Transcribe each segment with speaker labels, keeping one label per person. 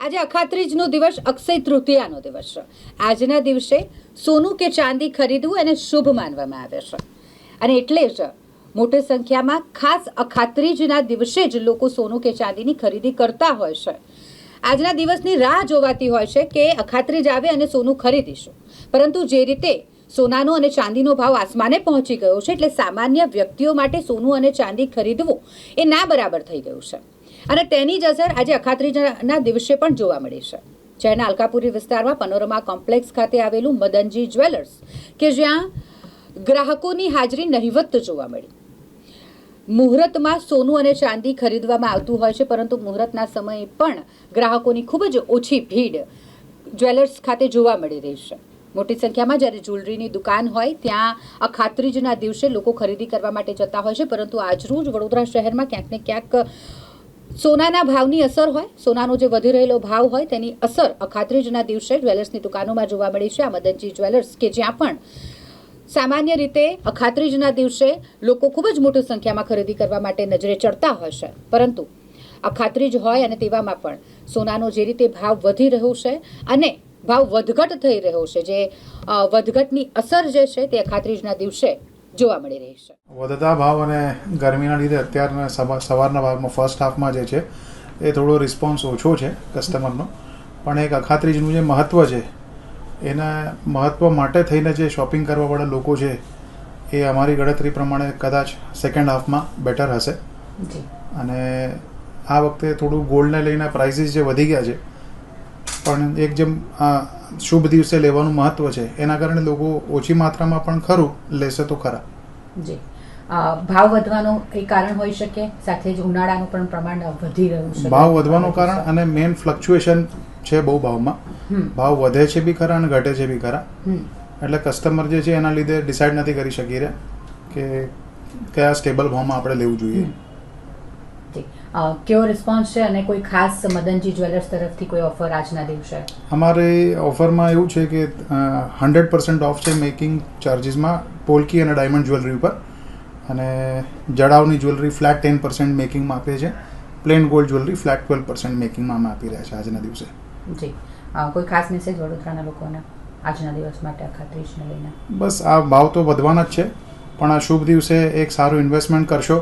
Speaker 1: આજે અખાત્રીજનો દિવસ અક્ષય તૃતીયાનો દિવસ છે. આજના દિવસે સોનું કે ચાંદી ખરીદવું એને શુભ માનવામાં આવે છે. અને એટલે જ મોટી સંખ્યામાં ખાસ અખાત્રીજના દિવસે જ લોકો સોનું કે ચાંદીની ખરીદી કરતા હોય છે. આજના દિવસની રાહ જોવાતી હોય છે કે અખાત્રીજ આવે અને સોનું ખરીદીશું. પરંતુ જે રીતે સોનાનો અને ચાંદીનો ભાવ આસમાને પહોંચી ગયો છે, એટલે સામાન્ય વ્યક્તિઓ માટે સોનું અને ચાંદી ખરીદવું એ ના બરાબર થઈ ગયું છે. અને તેની જ અસર આજે અખાત્રીજના દિવસે પણ જોવા મળી છે. શહેરના અલકાપુરી વિસ્તારમાં પનોરમા કોમ્પ્લેક્સ ખાતે આવેલું મદનજી જ્વેલર્સ, કે જ્યાં ગ્રાહકોની હાજરી નહિવત જોવા મળી. મુહૂર્તમાં સોનું અને ચાંદી ખરીદવામાં આવતું હોય છે, પરંતુ મુહૂર્તના સમયે પણ ગ્રાહકોની ખૂબ જ ઓછી ભીડ જ્વેલર્સ ખાતે જોવા મળી રહી છે. મોટી સંખ્યામાં જ્યારે જ્વેલરીની દુકાન હોય, ત્યાં અખાત્રીજના દિવસે લોકો ખરીદી કરવા માટે જતા હોય છે, પરંતુ આજરોજ વડોદરા શહેરમાં ક્યાંક ને ક્યાંક સોનાના ભાવની અસર હોય, સોનાનો જે વધી રહેલો ભાવ હોય, તેની અસર અખાત્રીજના દિવસે જ્વેલર્સની દુકાનોમાં જોવા મળી છે. આ મદનજી જ્વેલર્સ કે જ્યાં પણ સામાન્ય રીતે અખાત્રીજના દિવસે લોકો ખૂબ જ મોટી સંખ્યામાં ખરીદી કરવા માટે નજરે ચડતા હોય છે. પરંતુ અખાત્રીજ હોય અને તેવામાં પણ સોનાનો જે રીતે ભાવ વધી રહ્યો છે અને ભાવ વધઘટ થઈ રહ્યો છે, જે વધઘટની અસર જે છે તે અખાત્રીજના દિવસે જોવા મળી રહી છે.
Speaker 2: વધતા ભાવ અને ગરમીના લીધે અત્યારના સવા- સવારના ભાગમાં ફર્સ્ટ હાફમાં જે છે એ થોડો રિસ્પોન્સ ઓછો છે કસ્ટમરનો પણ એક અખાત્રીજનું જે મહત્ત્વ છે એના મહત્ત્વ માટે થઈને જે શોપિંગ કરવાવાળા લોકો છે એ અમારી ગણતરી પ્રમાણે કદાચ સેકન્ડ હાફમાં બેટર હશે. અને આ વખતે થોડું ગોલ્ડને લઈને પ્રાઇસીસ જે વધી ગયા છે પણ એક જેમ આ શુભ દિવસે લેવાનું મહત્ત્વ છે. એના કારણે લોકો ઓછી માત્રામાં પણ ખરું લેશે તો ખરા.
Speaker 1: જી. ભાવ વધવાનું એ કારણ હોઈ શકે સાથે જ ઉનાળાનું પણ પ્રમાણ વધી રહ્યું છે.
Speaker 2: ભાવ વધવાનું કારણ અને મેઇન ફ્લક્ચ્યુએશન છે બહુ ભાવમાં. ભાવ વધે છે બી ખરા અને ઘટે છે બી ખરા. એટલે કસ્ટમર જે છે એના લીધે ડિસાઇડ નથી કરી શકી રહ્યા કે કયા સ્ટેબલ ભાવમાં આપણે લેવું જોઈએ.
Speaker 1: કેવો રિસ્પોન્સ છે અને કોઈ ખાસ મદનજી જ્વેલર્સ તરફથી કોઈ ઓફર આજના દિવસે?
Speaker 2: અમારે ઓફરમાં એવું છે કે હંડ્રેડ પર્સન્ટ ઓફ છે મેકિંગ ચાર્જીસમાં પોલકી અને ડાયમંડ જ્વેલરી ઉપર. અને જડાવની જ્વેલરી ફ્લેટ ટેન પર્સન્ટ મેકિંગમાં આપીએ છીએ plain gold jewellery flat twelve percent મેકિંગમાં અમે આપી રહ્યા છે આજના દિવસે.
Speaker 1: જી. કોઈ ખાસ મેસેજ વડોદરાના લોકોને આજના દિવસ માટે અખાત્રીજને લઈને?
Speaker 2: બસ આ ભાવ તો વધવાના જ છે. પણ આ શુભ દિવસે એક સારું ઇન્વેસ્ટમેન્ટ કરશો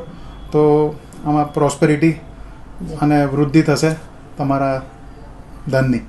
Speaker 2: તો આમાં પ્રોસ્પેરિટી અને વૃદ્ધિ થશે તમારા ધનની.